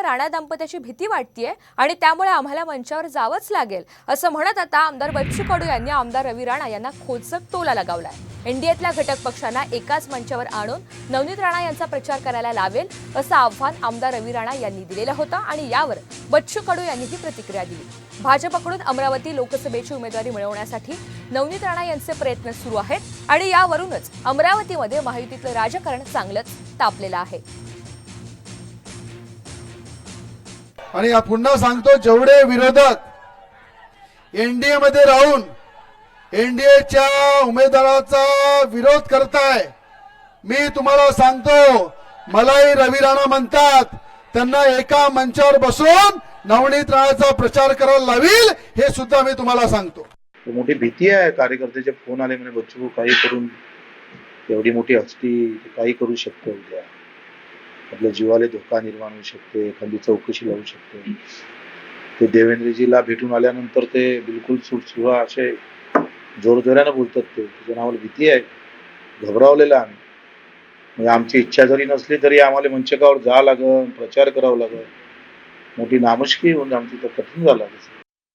आम्हाला राणा दाम्पत्याची भीती वाटतीये आणि त्यामुळे आम्हाला मंचावर जावंच लागेल असं म्हणत आता आमदार बच्चू कडू यांनी आमदार रवी राणा यांना खोचक टोला लगावलाय. एनडीएतल्या घटक पक्षांना एकाच मंचावर आणून नवनीत राणा यांचा प्रचार करायला लावेल असं आव्हान आमदार रवी राणा यांनी दिलेलं होतं आणि यावर बच्चू कडू यांनी ही प्रतिक्रिया दिली. भाजपकडून अमरावती लोकसभेची उमेदवारी मिळवण्यासाठी नवनीत राणा यांचे प्रयत्न सुरू आहेत आणि यावरूनच अमरावतीमध्ये महायुतीतलं राजकारण चांगलंच तापलेलं आहे. आणि पुन्हा सांगतो जेवढे विरोधक एनडीए मध्ये राहून एनडीएच्या उमेदवाराचा विरोध करताय मी तुम्हाला सांगतो मलाही रवी राणा म्हणतात त्यांना एका मंचावर बसून नवनीत राणाचा प्रचार करायला लावील हे सुद्धा मी तुम्हाला सांगतो. मोठी भीती आहे कार्यकर्त्याचे फोन आले म्हणजे बच्चू काही करून एवढी मोठी हस्ती काही करू शकतो उद्या. आपल्या जीवाला धोका निर्माण होऊ शकते एखादी चौकशी लावू शकते. ते देवेंद्रजीला भेटून आल्यानंतर ते बिलकुल सुटसुहा असे जोरजोरानं बोलतात ते. त्याच्या नावाला भीती आहे? घबरावलेलं आम्ही. म्हणजे आमची इच्छा जरी नसली तरी आम्हाला मंचकावर जावं लागल प्रचार करावा लागल. मोठी नामुष्की होऊन आमची तर कठीण झालं आहे.